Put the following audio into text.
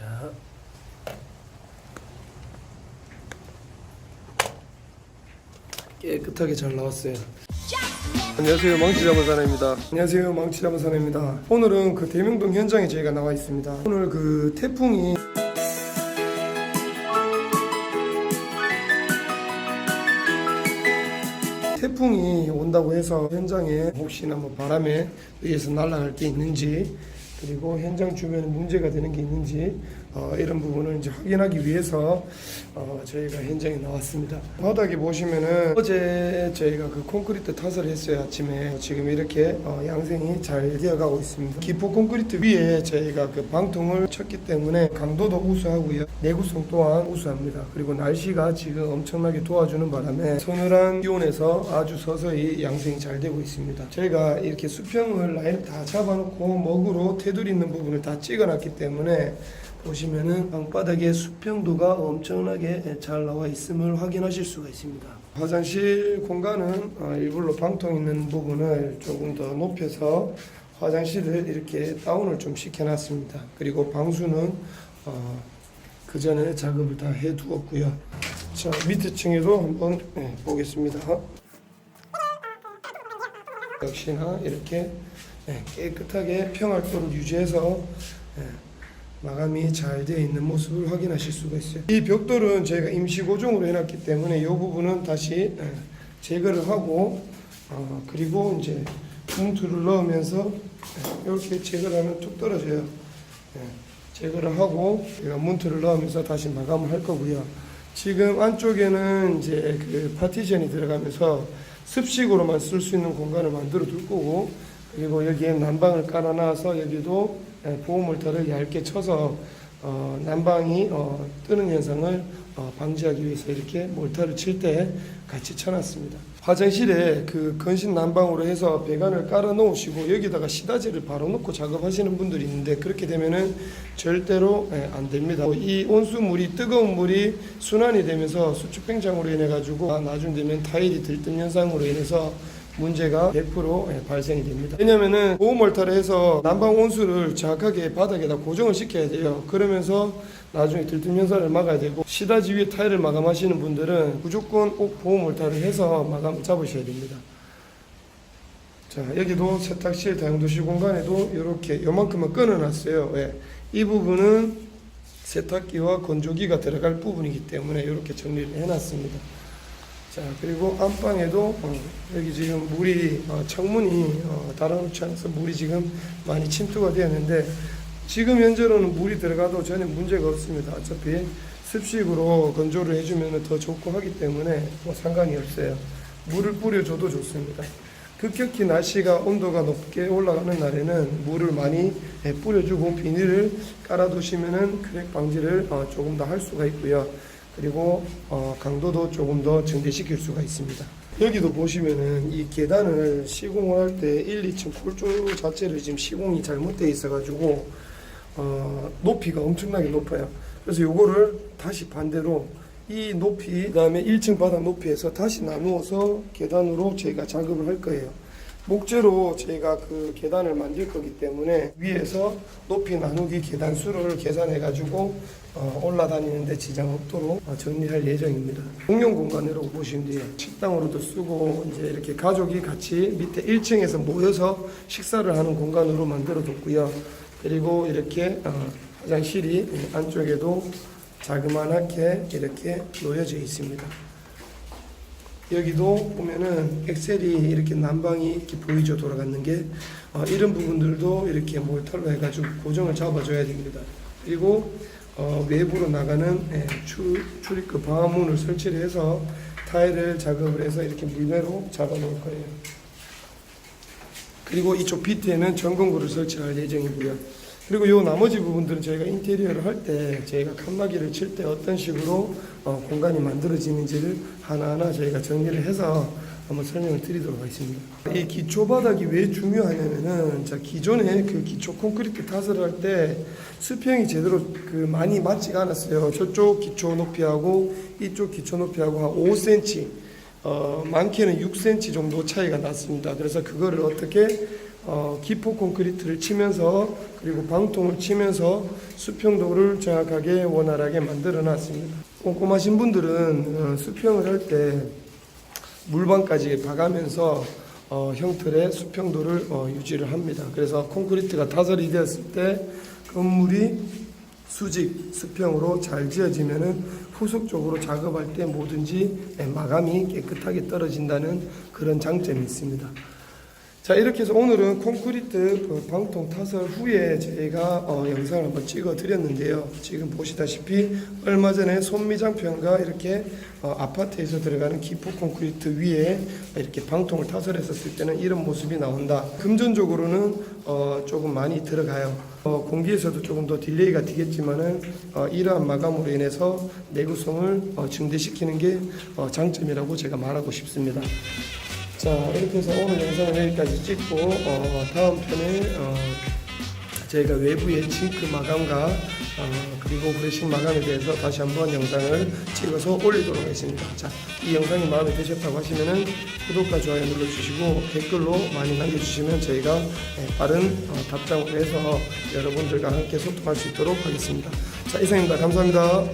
자. 깨끗하게 잘 나왔어요. 안녕하세요 망치잡은 사나입니다 안녕하세요 망치잡은 사나입니다 오늘은 그 대명동 현장에 저희가 나와 있습니다 오늘 그 태풍이 태풍이 온다고 해서 현장에 혹시나 뭐 바람에 의해서 날아갈 게 있는지 그리고 현장 주변에 문제가 되는 게 있는지 어, 이런 부분을 이제 확인하기 위해서 어, 저희가 현장에 나왔습니다. 바닥에 보시면은 어제 저희가 그 콘크리트 타설을 했어요 아침에 지금 이렇게 어, 양생이 잘 되어가고 있습니다. 기포 콘크리트 위에 저희가 그 방통을 쳤기 때문에 강도도 우수하고요 내구성 또한 우수합니다. 그리고 날씨가 지금 엄청나게 도와주는 바람에 서늘한 기온에서 아주 서서히 양생이 잘 되고 있습니다. 저희가 이렇게 수평을 라인 다 잡아놓고 먹으로 테두리 있는 부분을 다 찍어놨기 때문에 보시면은 방바닥의 수평도가 엄청나게 잘 나와 있음을 확인하실 수가 있습니다. 화장실 공간은 어, 일부러 방통 있는 부분을 조금 더 높여서 화장실을 이렇게 다운을 좀 시켜놨습니다. 그리고 방수는 어, 그 전에 작업을 다 해두었고요. 자 밑에 층에도 한번 네, 보겠습니다. 역시나 이렇게 네, 깨끗하게 평활도를 유지해서 네, 마감이 잘 되어 있는 모습을 확인하실 수가 있어요. 이 벽돌은 저희가 임시 고정으로 해놨기 때문에 이 부분은 다시 예, 제거를 하고 어, 그리고 이제 뭉투를 넣으면서 예, 이렇게 제거를 하면 툭 떨어져요. 예, 제거를 하고 제가 문틀을 넣으면서 다시 마감을 할 거고요. 지금 안쪽에는 이제 그 파티션이 들어가면서 습식으로만 쓸 수 있는 공간을 만들어 둘 거고 그리고 여기에 난방을 깔아놔서 여기도 예, 보호물타를 얇게 쳐서 어, 난방이 어, 뜨는 현상을 어, 방지하기 위해서 이렇게 몰타를 칠 때 같이 쳐놨습니다. 화장실에 그 건신 난방으로 해서 배관을 깔아 놓으시고 여기다가 시다지를 바로 놓고 작업하시는 분들이 있는데 그렇게 되면은 절대로 예, 안 됩니다. 이 온수물이 뜨거운 물이 순환이 되면서 수축팽창으로 인해 가지고 나중 되면 타일이 들뜬 현상으로 인해서 문제가 100% 예, 발생이 됩니다. 왜냐면은 보호몰타를 해서 난방 온수를 정확하게 바닥에다 고정을 시켜야 돼요. 그러면서 나중에 들뜬 현상을 막아야 되고 시다지 위에 타일을 마감하시는 분들은 무조건 꼭 보호몰타를 해서 마감 잡으셔야 됩니다. 자 여기도 세탁실 다용도실 공간에도 이렇게 요만큼만 끊어놨어요. 왜? 이 부분은 세탁기와 건조기가 들어갈 부분이기 때문에 이렇게 정리를 해놨습니다. 자 그리고 안방에도 어, 여기 지금 물이 어, 창문이 어, 달아놓지 않아서 물이 지금 많이 침투가 되었는데 지금 현재로는 물이 들어가도 전혀 문제가 없습니다. 어차피 습식으로 건조를 해주면 더 좋고 하기 때문에 뭐 상관이 없어요. 물을 뿌려줘도 좋습니다. 급격히 날씨가 온도가 높게 올라가는 날에는 물을 많이 예, 뿌려주고 비닐을 깔아두시면은 크랙 방지를 어, 조금 더 할 수가 있고요. 그리고 어, 강도도 조금 더 증대시킬 수가 있습니다. 여기도 보시면은 이 계단을 시공을 할 때 1, 2층 콜조 자체를 지금 시공이 잘못되어 있어가지고 어, 높이가 엄청나게 높아요. 그래서 요거를 다시 반대로 이 높이 그 다음에 1층 바닥 높이에서 다시 나누어서 계단으로 저희가 작업을 할 거예요. 목재로 저희가 그 계단을 만들 거기 때문에 위에서 높이 나누기 계단 수를 계산해 가지고 어, 올라다니는데 지장 없도록 어, 정리할 예정입니다. 공용 공간으로 보시면 돼요. 식당으로도 쓰고 이제 이렇게 가족이 같이 밑에 1층에서 모여서 식사를 하는 공간으로 만들어 뒀고요. 그리고 이렇게 어, 화장실이 안쪽에도 자그만하게 이렇게 놓여져 있습니다. 여기도 보면은 엑셀이 이렇게 난방이 이렇게 보이죠 돌아가는 게 어, 이런 부분들도 이렇게 몰타로 해가지고 고정을 잡아줘야 됩니다. 그리고 어, 외부로 나가는 예, 출, 출입구 방화문을 설치를 해서 타일을 작업을 해서 이렇게 물매로 잡아 놓을 거예요. 그리고 이쪽 밑에는 전건구를 설치할 예정이고요. 그리고 요 나머지 부분들은 저희가 인테리어를 할 때 저희가 칸막이를 칠 때 어떤 식으로 어, 공간이 만들어지는지를 하나하나 저희가 정리를 해서 한번 설명을 드리도록 하겠습니다. 이 기초 바닥이 왜 중요하냐면은 자 기존에 그 기초 콘크리트 타설을 할 때 수평이 제대로 그 많이 맞지가 않았어요. 저쪽 기초 높이하고 이쪽 기초 높이하고 한 5cm 어, 많게는 6cm 정도 차이가 났습니다. 그래서 그거를 어떻게 어, 기포 콘크리트를 치면서 그리고 방통을 치면서 수평도를 정확하게 원활하게 만들어 놨습니다. 꼼꼼하신 분들은 어, 수평을 할 때 물방까지 박으면서 어, 형틀의 수평도를 어, 유지를 합니다. 그래서 콘크리트가 타설이 되었을 때 건물이 수직 수평으로 잘 지어지면은 후속적으로 작업할 때 뭐든지 예, 마감이 깨끗하게 떨어진다는 그런 장점이 있습니다. 자 이렇게 해서 오늘은 콘크리트 그 방통 타설 후에 저희가 어, 영상을 한번 찍어 드렸는데요. 지금 보시다시피 얼마 전에 손미장편과 이렇게 어, 아파트에서 들어가는 기포 콘크리트 위에 이렇게 방통을 타설했었을 때는 이런 모습이 나온다. 금전적으로는 어, 조금 많이 들어가요. 어, 공기에서도 조금 더 딜레이가 되겠지만은 어, 이러한 마감으로 인해서 내구성을 어, 증대시키는 게 어, 장점이라고 제가 말하고 싶습니다. 자 이렇게 해서 오늘 영상을 여기까지 찍고 어, 다음 편에 어, 저희가 외부의 징크 마감과 어, 그리고 브레싱 마감에 대해서 다시 한번 영상을 찍어서 올리도록 하겠습니다. 자, 이 영상이 마음에 드셨다고 하시면은 구독과 좋아요 눌러주시고 댓글로 많이 남겨주시면 저희가 예, 빠른 어, 답장을 해서 여러분들과 함께 소통할 수 있도록 하겠습니다. 자, 이상입니다. 감사합니다.